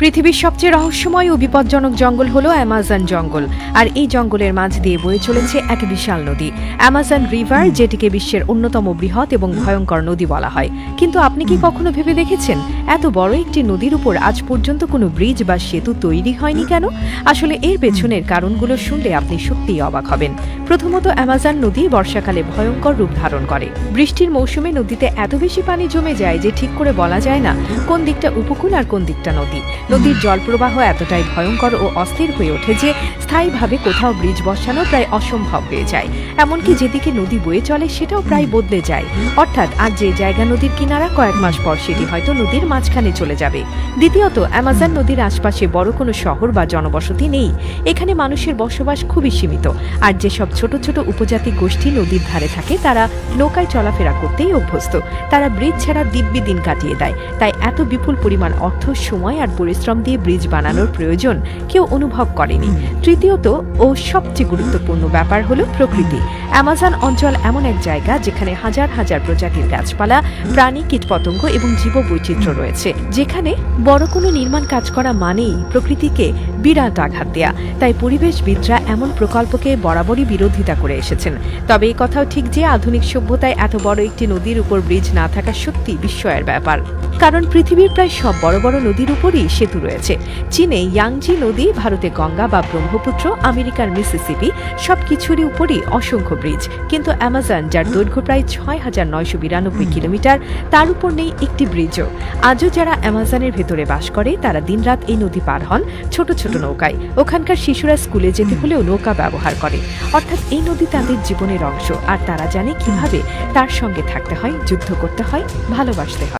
পৃথিবীর সবচেয়ে রহস্যময় ও বিপজ্জনক জঙ্গল হলো অ্যামাজন জঙ্গল। আর এই জঙ্গলের মাঝ দিয়ে বয়ে চলেছে এক বিশাল নদী। অ্যামাজন রিভার, যেটিকে বিশ্বের অন্যতম বৃহৎ এবং ভয়ঙ্কর নদী বলা হয়। কিন্তু আপনি কি কখনো ভেবে দেখেছেন, এত বড় একটি নদীর উপর আজ পর্যন্ত কোনো ব্রিজ বা সেতু তৈরি হয়নি কেন? আসলে এর পেছনের কারণগুলো শুনলে আপনি সত্যিই অবাক হবেন। প্রথমত অ্যামাজন নদী বর্ষাকালে ভয়ঙ্কর রূপ ধারণ করে। বৃষ্টির মৌসুমে নদীতে এত বেশি পানি জমে যায় যে ঠিক করে বলা যায় না কোন দিকটা উপকূল আর কোন দিকটা নদী। নদীর জলপ্রবাহ এতটাই ভয়ঙ্কর ও অস্থির হয়ে ওঠে যে স্থায়ীভাবে কোথাও ব্রিজ বসানো প্রায় অসম্ভব হয়ে যায়। এমনকি যেদিকে নদী বয়ে চলে সেটাও প্রায় বদলে যায়। অর্থাৎ আজ যে জায়গা নদীর কিনারা কয়েক মাস পর সেটি হয়তো নদীর মাঝখানে চলে যাবে। দ্বিতীয়ত, অ্যামাজন নদীর আশপাশে বড় কোনো শহর বা জনবসতি নেই। এখানে মানুষের বসবাস খুবই সীমিত। আর যেসব ছোট ছোট উপজাতি গোষ্ঠী নদীর ধারে থাকে, তারা নৌকায় চলাফেরা করতেই অভ্যস্ত। তারা ব্রিজ ছাড়া দিব্যি দিন কাটিয়ে দেয়। তাই এত বিপুল পরিমাণ অর্থ, সময় আর পরিশ্রম দিয়ে ব্রিজ বানানোর প্রয়োজন কেউ অনুভব করেনি। তৃতীয়ত, ও সবচেয়ে গুরুত্বপূর্ণ ব্যাপার হলো প্রকৃতি। অ্যামাজন অঞ্চল এমন এক জায়গা যেখানে হাজার হাজার প্রজাতির গাছপালা, প্রাণী, কীটপতঙ্গ এবং জীববৈচিত্র্য রয়েছে। যেখানে বড় কোনো নির্মাণ কাজ করা মানেই প্রকৃতিকে বিরাট আঘাত দেয়া। তাই পরিবেশবিদরা এমন প্রকল্পকে বরাবরই বিরোধিতা করে এসেছেন। তবে এই কথাও ঠিক যে আধুনিক সভ্যতায় এত বড় একটি নদীর উপর ব্রিজ না থাকা সত্যি বিস্ময়ের ব্যাপার। কারণ পৃথিবীর প্রায় সব বড় বড় নদীর উপরই সেতু রয়েছে। চীনে ইয়াংজি নদী ভারতে গঙ্গা বা ব্রহ্মপুত্র আমেরিকার মিসিসিপি সব কিছুরই উপরই অসংখ্য ব্রিজ। কিন্তু অ্যামাজন যার দৈর্ঘ্য প্রায় ছয় হাজার নয়শো বিরানব্বই কিলোমিটার তার উপর নেই একটি ব্রিজও। আজও যারা অ্যামাজনের ভেতরে বাস করে তারা দিনরাত এই নদী পার হন ছোট ছোট নৌকায়। ওখানকার শিশুরা স্কুলে যেতে হলেও নৌকা ব্যবহার করে। অর্থাৎ এই নদী তাদের জীবনের অংশ। আর তারা জানে কীভাবে তার সঙ্গে থাকতে হয়, যুদ্ধ করতে হয়, ভালোবাসতে হয়।